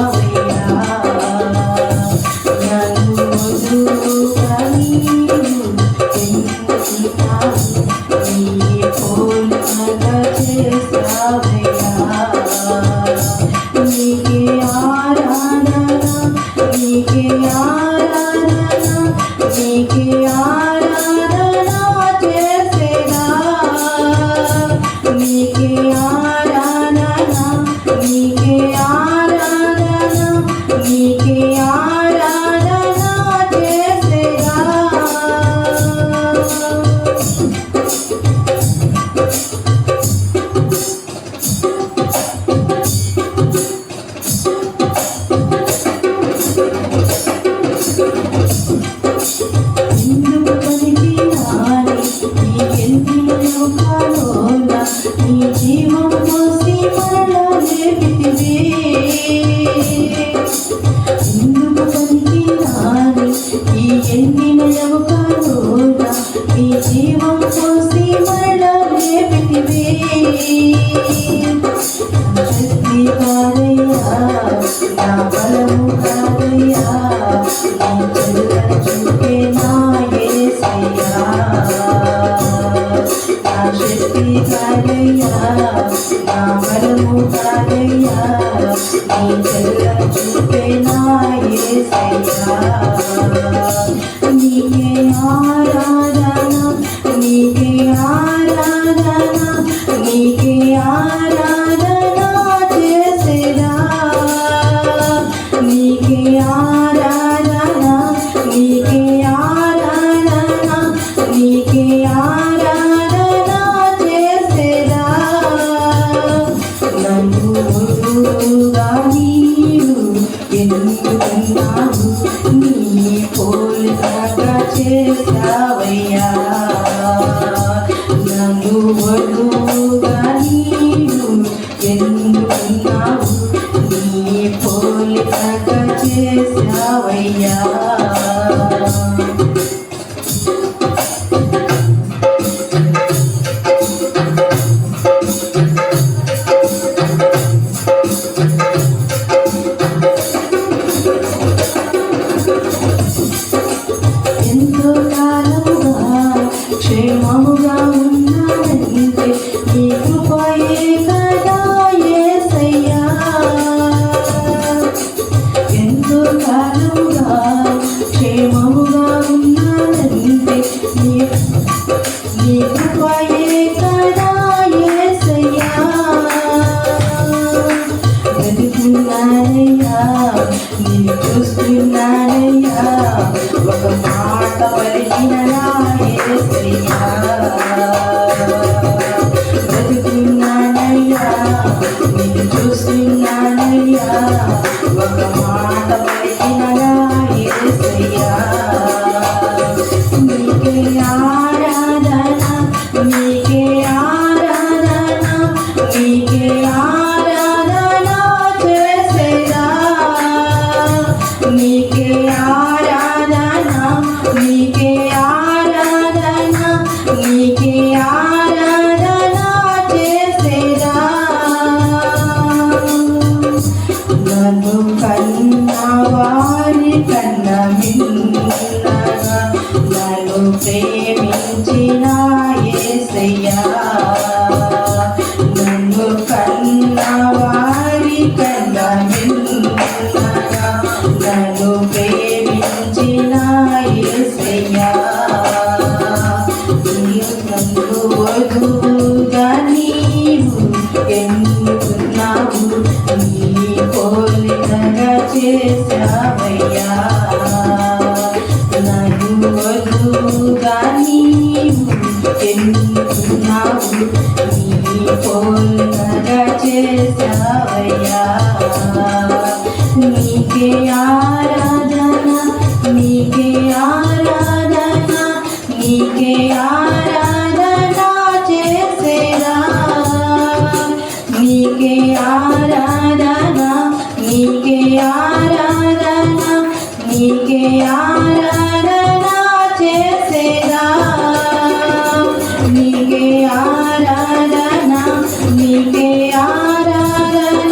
Yeah. నీకే ఆరాధన నీకే ఆరాధన చేసుకున్నావు నీ పోలిక వడు చూస్తున్నానయ్యా నిన్ను చూస్తున్నానయ్యా ఒక మాట పలికిన నాయనయ్యా బ్రతుకున్నానయ్యా నిన్ను చూస్తున్నా Thank you. నీకే ఆరాధన నీకే ఆరాధన నీకే ఆరాధన చేసేదా నీకే ఆరాధన నీకే ఆరాధన నీకే ఆరాధన చేసేదా